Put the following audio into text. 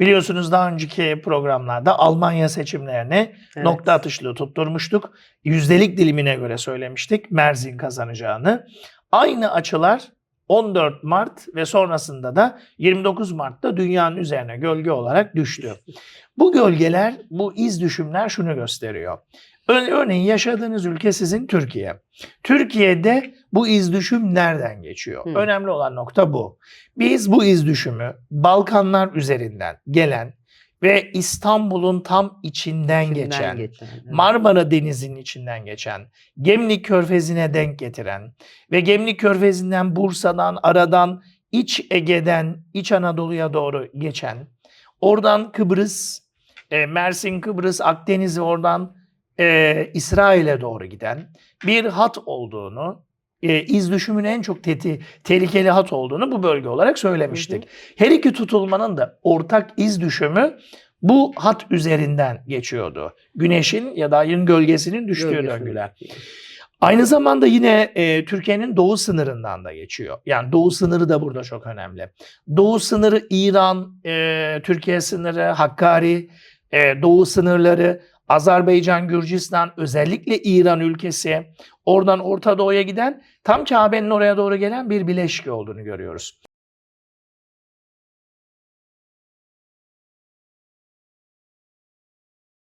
Biliyorsunuz daha önceki programlarda Almanya seçimlerini Evet. nokta atışlı tutturmuştuk. Yüzdelik dilimine göre söylemiştik Merzin kazanacağını. Aynı açılar 14 Mart ve sonrasında da 29 Mart'ta dünyanın üzerine gölge olarak düştü. Bu gölgeler, bu iz düşümler şunu gösteriyor. Ör- Örneğin yaşadığınız ülke sizin Türkiye. Türkiye'de bu iz düşüm nereden geçiyor? Hı. Önemli olan nokta bu. Biz bu iz düşümü Balkanlar üzerinden gelen ve İstanbul'un tam içinden, İçinden geçen, geçen, evet. Marmara Denizi'nin içinden geçen, Gemlik Körfezi'ne denk getiren ve Gemlik Körfezi'nden Bursa'dan, Aradan, İç Ege'den İç Anadolu'ya doğru geçen, oradan Kıbrıs, e, Mersin, Kıbrıs, Akdeniz ve oradan e, İsrail'e doğru giden bir hat olduğunu, e, iz düşümün en çok teti, tehlikeli hat olduğunu bu bölge olarak söylemiştik. Her iki tutulmanın da ortak iz düşümü bu hat üzerinden geçiyordu. Güneşin ya da ayın gölgesinin düştüğü Gölgesi. döngüler. Aynı zamanda yine e, Türkiye'nin doğu sınırından da geçiyor. Yani doğu sınırı da burada çok önemli. Doğu sınırı İran, e, Türkiye sınırı, Hakkari, e, doğu sınırları, Azerbaycan, Gürcistan, özellikle İran ülkesi, oradan Orta Doğu'ya giden tam Kabe'nin oraya doğru gelen bir bileşke olduğunu görüyoruz.